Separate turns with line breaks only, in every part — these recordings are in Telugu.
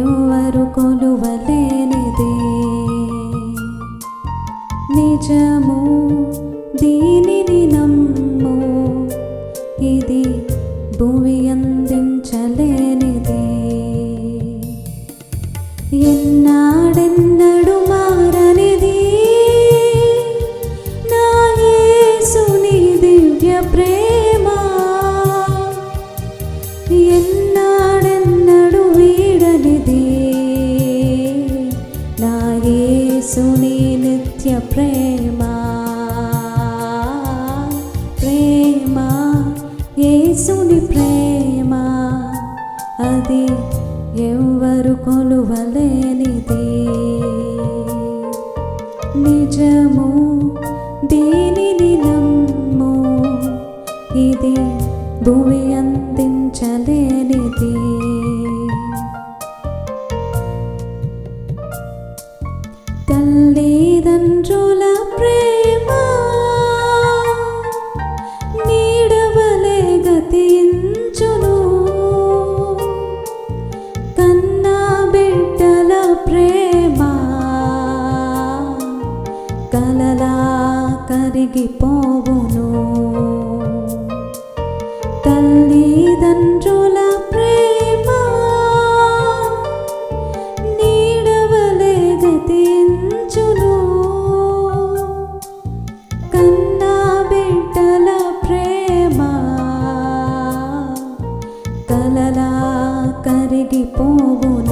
ఎవ్వరు కొలువలేనిదే. నిజము ಪ್ರೇಮ i don't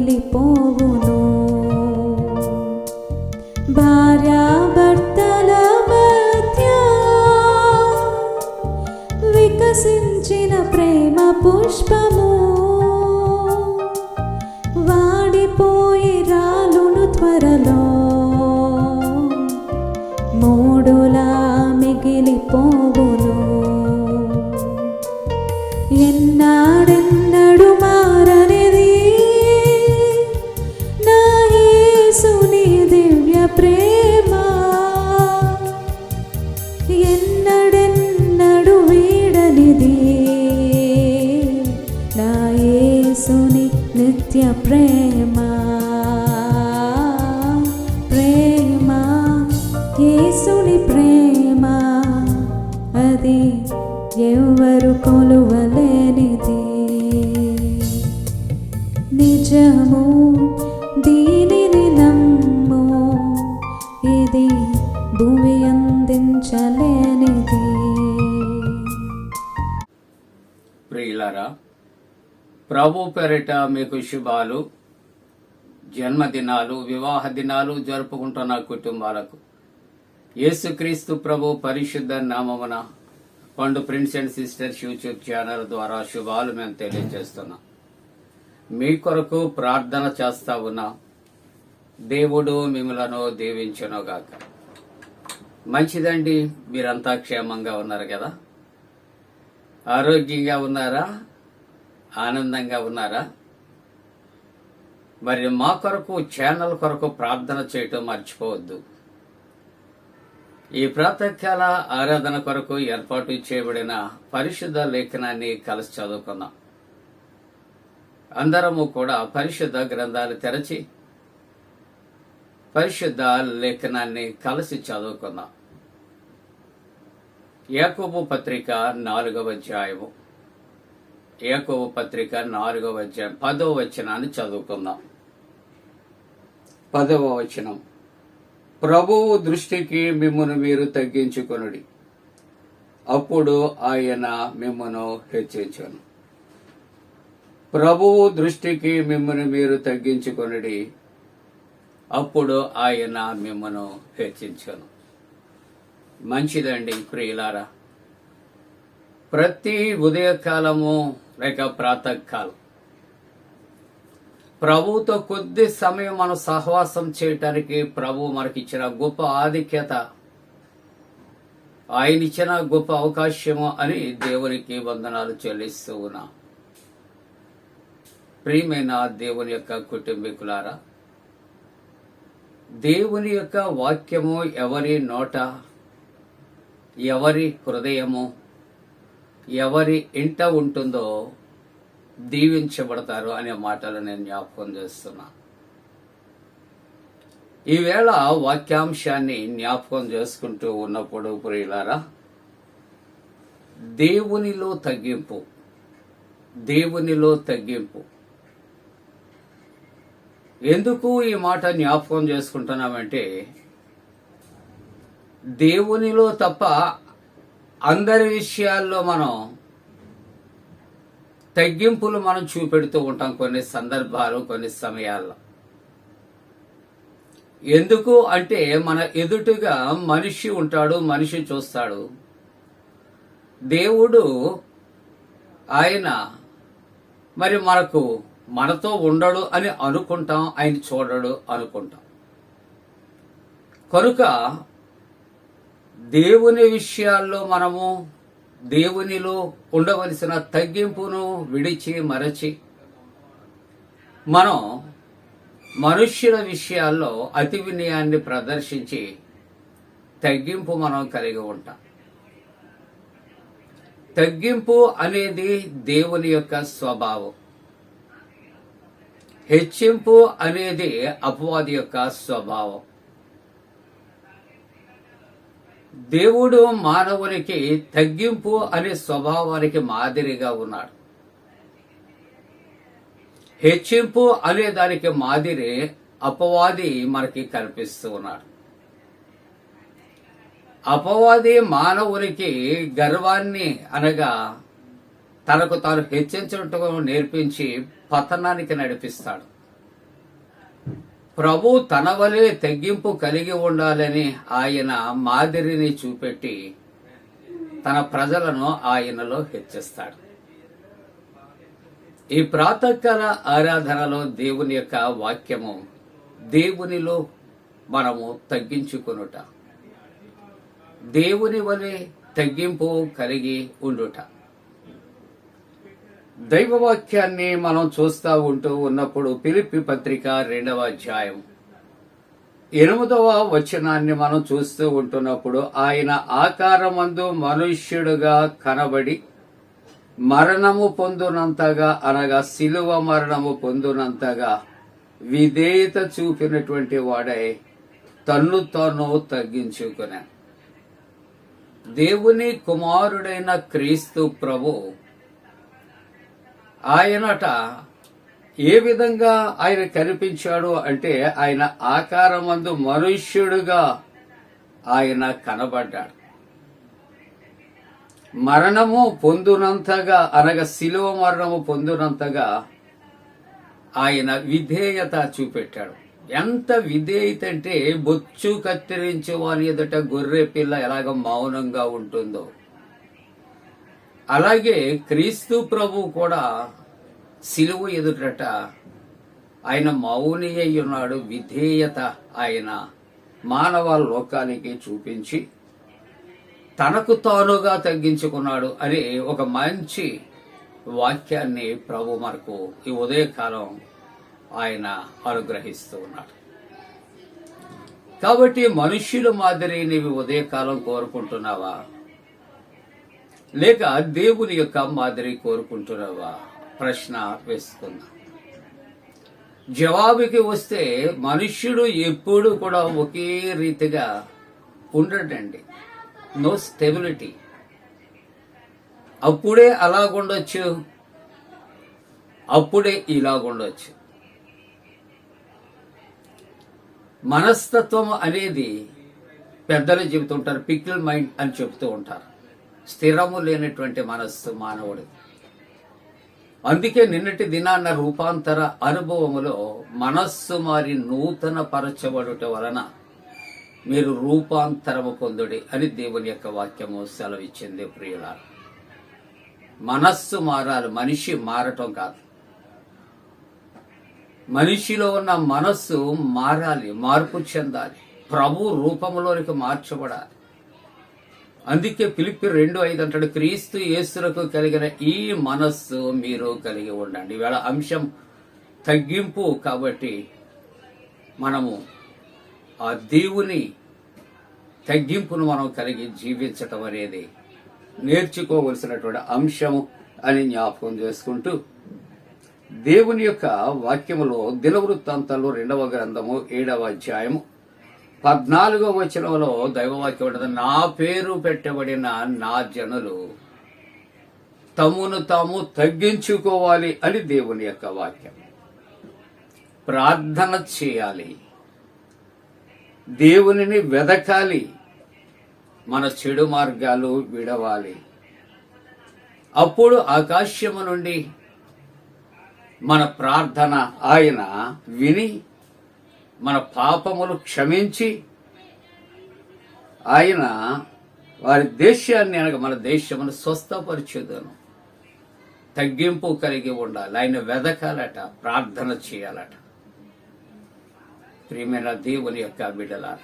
മേലിപ്പോകും
ప్రియులారా ప్రభు పెరట మీకు శుభాలు జన్మదినాలు వివాహ దినాలు జరుపుకుంటున్న కుటుంబాలకు. యేసుక్రీస్తు ప్రభు పరిశుద్ధ నామమున Pandu prince and sisters YouTube channel ద్వారా శుభాలు మేము తెలియజేస్తున్నాం. మీ కొరకు ప్రార్థన చేస్తా ఉన్నాం దేవుడు మిమ్మలను దీవించునుగాక. మంచిదండి మీరంతా క్షేమంగా ఉన్నారు కదా? ఆరోగ్యంగా ఉన్నారా? ఆనందంగా ఉన్నారా? మరి మా కొరకు ఛానల్ కొరకు ప్రార్థన చేయటం మర్చిపోవద్దు. ఈ ప్రాతకాల ఆరాధన కొరకు ఏర్పాటు చేయబడిన పరిశుద్ధ లేఖనాన్ని కలిసి చదువుకున్నాం అందరము కూడా పరిశుద్ధ గ్రంథాలు తెరచి పరిశుద్ధ లేఖనాన్ని కలిసి చదువుకున్నాం ఏకోబు పత్రిక నాలుగవ అధ్యాయము. ఏకోబు పత్రిక నాలుగవ అధ్యాయం. పదవ వచనాన్ని చదువుకుందాం. పదవ వచనం. ప్రభువు దృష్టికి మిమ్మను మీరు తగ్గించుకొనుడి. అప్పుడు ఆయన మిమ్మను హెచ్చించను. ప్రభువు దృష్టికి మిమ్మను మీరు తగ్గించుకొనుడి. అప్పుడు ఆయన మిమ్మను హెచ్చించను. మంచిదండి ప్రియులారా. ప్రతి ఉదయకాలము లేక ప్రాతకాలం. ప్రభువుతో కొద్ది సమయం మనం సహవాసం చేయటానికి ప్రభు మనకిచ్చిన గొప్ప ఆధిక్యత ఆయన ఇచ్చిన గొప్ప అవకాశము అని దేవునికి వందనాలు చెల్లిస్తూ ఉన్నా. ప్రియమైన దేవుని యొక్క కుటుంబీకులారా దేవుని యొక్క వాక్యము ఎవరి నోట ఎవరి హృదయము ఎవరి ఇంట ఉంటుందో దీవించబడతారు అనే మాటలు నేను జ్ఞాపకం చేస్తున్నా. ఈవేళ వాక్యాంశాన్ని జ్ఞాపకం చేసుకుంటూ ఉన్నప్పుడు ప్రియులారా దేవునిలో తగ్గింపు దేవునిలో తగ్గింపు. ఎందుకు ఈ మాట జ్ఞాపకం చేసుకుంటున్నామంటే దేవునిలో తప్ప అందరి విషయాల్లో మనం తగ్గింపులు మనం చూపెడుతూ ఉంటాం కొన్ని సందర్భాలు కొన్ని సమయాల్లో. ఎందుకు అంటే మన ఎదుటిగా మనిషి ఉంటాడు మనిషి చూస్తాడు. దేవుడు ఆయన మరి మనకు మనతో ఉండడు అని అనుకుంటాం ఆయన చూడడు అనుకుంటాం. కనుక దేవుని విషయాల్లో మనము దేవునిలో ఉండవలసిన తగ్గింపును విడిచి మరచి మనం మనుష్యుల విషయాల్లో అతి వినయాన్ని ప్రదర్శించి తగ్గింపు మనం కలిగి ఉంటాం. తగ్గింపు అనేది దేవుని యొక్క స్వభావం. హెచ్చింపు అనేది అపవాది యొక్క స్వభావం. దేవుడు మానవునికి తగ్గింపు అనే స్వభావానికి మాదిరిగా ఉన్నాడు. హెచ్చింపు అనే దానికి మాదిరి అపవాది మనకి కనిపిస్తూ ఉన్నాడు. అపవాది మానవునికి గర్వాన్ని అనగా తనకు తాను హెచ్చించటం నేర్పించి పతనానికి నడిపిస్తాడు. ప్రభు తన వలె తగ్గింపు కలిగి ఉండాలని ఆయన మాదిరిని చూపెట్టి తన ప్రజలను ఆయనలో హెచ్చిస్తాడు. ఈ ప్రాతకాల ఆరాధనలో దేవుని యొక్క వాక్యము దేవునిలో మనము తగ్గించుకొనుట. దేవుని వలె తగ్గింపు కలిగి ఉండుట. దైవవాక్యాన్ని మనం చూస్తూ ఉంటూ ఉన్నప్పుడు పిలిపి పత్రిక రెండవ అధ్యాయం. ఎనిమిదవ వచనాన్ని మనం చూస్తూ ఉంటున్నప్పుడు ఆయన ఆకారమందు మనుష్యుడుగా కనబడి మరణము పొందునంతగా అనగా శిలువ మరణము పొందునంతగా విధేయత చూపినటువంటి వాడై తన్ను తాను తగ్గించుకునే. దేవుని కుమారుడైన క్రీస్తు ప్రభు ఆయనట ఏ విధంగా ఆయన కనిపించాడు అంటే ఆయన ఆకారమందు మనుష్యుడుగా ఆయన కనబడ్డాడు. మరణము పొందునంతగా అనగా శిలువ మరణము పొందునంతగా ఆయన విధేయత చూపెట్టాడు. ఎంత విధేయత అంటే బొచ్చు కత్తిరించే వాని ఎదుట గొర్రె పిల్ల ఎలాగ మౌనంగా ఉంటుందో. అలాగే క్రీస్తు ప్రభు కూడా సిలువ ఎదుటట ఆయన మౌని ఉన్నాడు విధేయత ఆయన మానవ లోకానికి చూపించి తనకు తానుగా తగ్గించుకున్నాడు అనే ఒక మంచి వాక్యాన్ని ప్రభు మనకు ఈ ఉదయకాలం ఆయన అనుగ్రహిస్తూ ఉన్నాడు. కాబట్టి మనుష్యుల మాదిరి నీవు ఉదయకాలం కోరుకుంటున్నావా? లేక దేవుని యొక్క మాదిరి కోరుకుంటున్నావా? ప్రశ్న వేసుకున్నా జవాబుకి వస్తే మనుష్యుడు ఎప్పుడు కూడా ఒకే రీతిగా ఉండడండి. నో స్టెబిలిటీ అప్పుడే అలాగుండొచ్చు. అప్పుడే ఇలాగుండొచ్చు. మనస్తత్వం అనేది పెద్దలు చెబుతుంటారు పిక్కిల్ మైండ్ అని చెబుతూ ఉంటారు. స్థిరము లేనటువంటి మనస్సు మానవుడు. అందుకే నిన్నటి దినాన్న రూపాంతర అనుభవములో మనస్సు మారి నూతన పరచబడుట వలన మీరు రూపాంతరము పొందుడి అని దేవుని యొక్క వాక్యము సెలవిచ్చింది ప్రియుల మనస్సు మారాలి మనిషి మారటం కాదు. మనిషిలో ఉన్న మనస్సు మారాలి మార్పు చెందాలి ప్రభు రూపంలోనికి మార్చబడాలి. అందుకే పిలిపి రెండు ఐదు అంటాడు క్రీస్తు యేసులకు కలిగిన ఈ మనస్సు మీరు కలిగి ఉండండి. ఈవేళ అంశం తగ్గింపు కాబట్టి మనము ఆ దేవుని తగ్గింపును మనం కలిగి జీవించటం అనేది నేర్చుకోవలసినటువంటి అంశము అని జ్ఞాపకం చేసుకుంటూ దేవుని యొక్క వాక్యములో దినవృత్తాంతాలు రెండవ గ్రంథము ఏడవ అధ్యాయము పద్నాలుగో వచనంలో దైవవాక్యం ఉంటుంది నా పేరు పెట్టబడిన నా జనులు తమను తాము తగ్గించుకోవాలి అని దేవుని యొక్క వాక్యం. ప్రార్థన చేయాలి. దేవునిని వెదకాలి. మన చెడు మార్గాలు విడవాలి. అప్పుడు ఆకాశము నుండి మన ప్రార్థన ఆయన విని మన పాపములు క్షమించి ఆయన వారి దేశాన్ని అనగా మన దేశమును స్వస్థపరిచేదను. తగ్గింపు కలిగి ఉండాలి. ఆయన వెదకాలట ప్రార్థన చేయాలట. ప్రియమైన దేవుని యొక్క బిడ్డలారా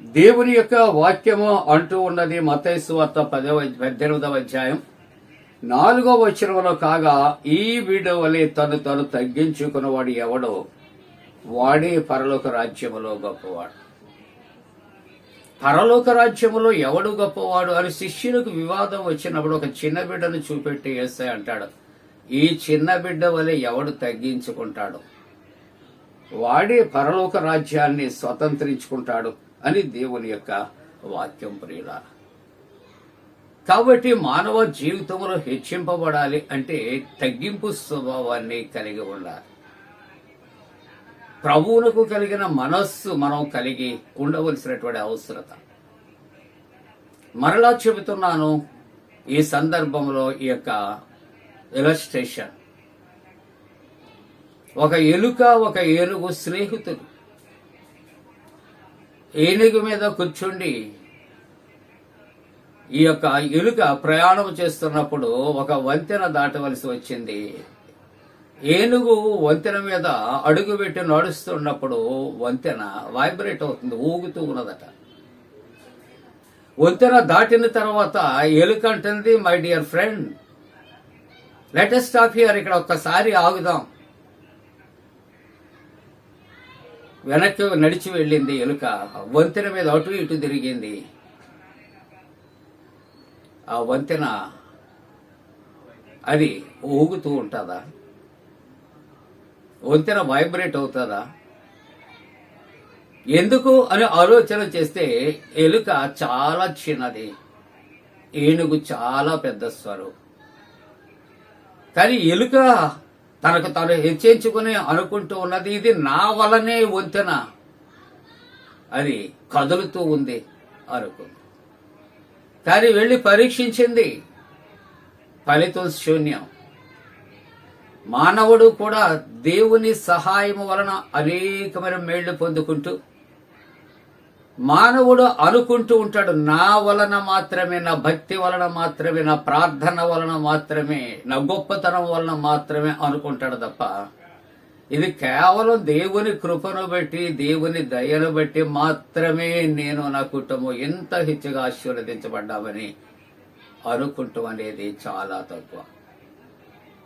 దేవుని యొక్క వాక్యము అంటూ ఉన్నది మతైసు వార్త పదవ పద్దెనిమిదవ అధ్యాయం నాలుగో వచనంలో కాగా ఈ వీడవలే తను తను తగ్గించుకున్నవాడు ఎవడో వాడే పరలోక రాజ్యములో గొప్పవాడు. పరలోక రాజ్యములో ఎవడు గొప్పవాడు అని శిష్యులకు వివాదం వచ్చినప్పుడు ఒక చిన్న బిడ్డను చూపెట్టి వేస్తే అంటాడు ఈ చిన్న బిడ్డ వలె ఎవడు తగ్గించుకుంటాడు? వాడే పరలోక రాజ్యాన్ని స్వతంత్రించుకుంటాడు అని దేవుని యొక్క వాక్యం ప్రియుల కాబట్టి మానవ జీవితంలో హెచ్చింపబడాలి అంటే తగ్గింపు స్వభావాన్ని కలిగి ఉండాలి. ప్రభువునకు కలిగిన మనస్సు మనం కలిగి ఉండవలసినటువంటి అవసరత. మరలా చెబుతున్నాను ఈ సందర్భంలో ఈ యొక్క ఇలస్ట్రేషన్ ఒక ఎలుక ఒక ఏనుగు స్నేహితుడు. ఏనుగు మీద కూర్చుండి ఈ యొక్క ఎలుక ప్రయాణం చేస్తున్నప్పుడు ఒక వంతెన దాటవలసి వచ్చింది. ఏనుగు వంతెన మీద అడుగు పెట్టి నడుస్తున్నప్పుడు వంతెన వైబ్రేట్ అవుతుంది ఊగుతూ ఉన్నదట. వంతెన దాటిన తర్వాత ఎలుక అంటుంది my dear friend latest stop here ఇక్కడ ఒక్కసారి ఆగుదాం. వెనక్కి నడిచి వెళ్ళింది ఎలుక. వంతెన మీద అటు ఇటు తిరిగింది. ఆ వంతెన అది ఊగుతూ ఉంటుందా? వంతెన వైబ్రేట్ అవుతుందా? ఎందుకు అని ఆలోచన చేస్తే ఎలుక చాలా చిన్నది ఏనుగు చాలా పెద్ద స్వరం కానీ ఎలుక తనకు తను హెచ్చించుకుని అనుకుంటూ ఉన్నది ఇది నా వలనే వంతెన అది కదులుతూ ఉంది అనుకుంది. కానీ వెళ్ళి పరీక్షించింది ఫలితం శూన్యం. మానవుడు కూడా దేవుని సహాయం వలన అనేకమైన మేళ్ళు పొందుకుంటూ మానవుడు అనుకుంటూ ఉంటాడు నా వలన మాత్రమే నా భక్తి వలన మాత్రమే నా ప్రార్థన వలన మాత్రమే నా గొప్పతనం వలన మాత్రమే అనుకుంటాడు తప్ప ఇది కేవలం దేవుని కృపను బట్టి దేవుని దయను బట్టి మాత్రమే నేను నా కుటుంబం ఎంత హెచ్చుగా ఆశీర్వదించబడ్డామని అనుకుంటాం అనేది చాలా తక్కువ.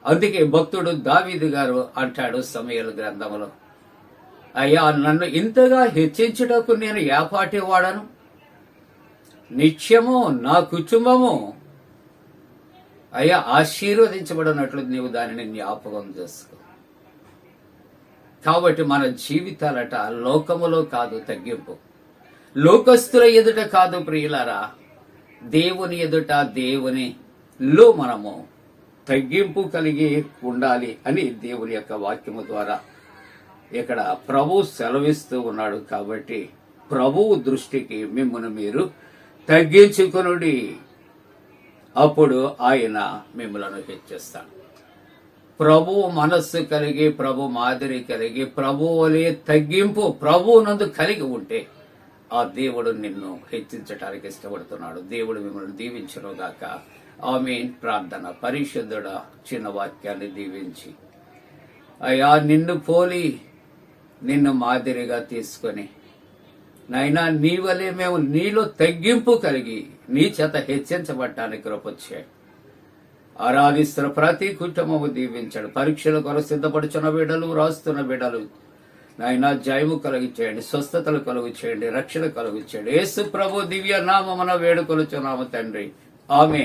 అందుకే భక్తుడు దావీదు గారు అంటాడు సమయల గ్రంథములో అయ్యా నన్ను ఇంతగా హెచ్చించుటకు నేను ఏపాటి వాడను? నిత్యము నా కుటుంబము అయ్యా ఆశీర్వదించబడినట్లు నీవు దానిని జ్ఞాపకం చేసుకో. కాబట్టి మన జీవితాలట లోకములో కాదు తగ్గింపు. లోకస్తుల ఎదుట కాదు ప్రియులారా దేవుని ఎదుట దేవునిలో మనము తగ్గింపు కలిగి ఉండాలి అని దేవుని యొక్క వాక్యము ద్వారా. ఇక్కడ ప్రభు సెలవిస్తూ ఉన్నాడు కాబట్టి ప్రభువు దృష్టికి మిమ్మల్ని మీరు తగ్గించుకొనుడి. అప్పుడు ఆయన మిమ్మలను హెచ్చిస్తాడు. ప్రభు మనస్సు కలిగి ప్రభు మాదిరి కలిగి ప్రభు వలె తగ్గింపు ప్రభు నందు కలిగి ఉంటే ఆ దేవుడు నిన్ను హెచ్చించటానికి ఇష్టపడుతున్నాడు. దేవుడు మిమ్మల్ని దీవించను గాక ఆమె ప్రార్థన. పరిశుద్ధుడ చిన్న వాక్యాన్ని దీవించి. అయ్యా నిన్ను పోలి నిన్ను మాదిరిగా తీసుకొని నైనా నీ వలె మేము నీలో తగ్గింపు కలిగి నీ చేత హెచ్చించబడటానికి కృపొచ్చాయి ఆరాధిస్తున్న ప్రతి కుటుంబము దీవించాడు. పరీక్షల కొరకు సిద్ధపడుచున్న బిడ్డలు రాస్తున్న బిడ్డలు నాయన జయము కలుగు చేయండి స్వస్థతలు కలుగు చేయండి రక్షణ కలుగు చేయండి యేసు ప్రభు దివ్య నామమున వేడుకొలుచున్నాము తండ్రి. ఆమె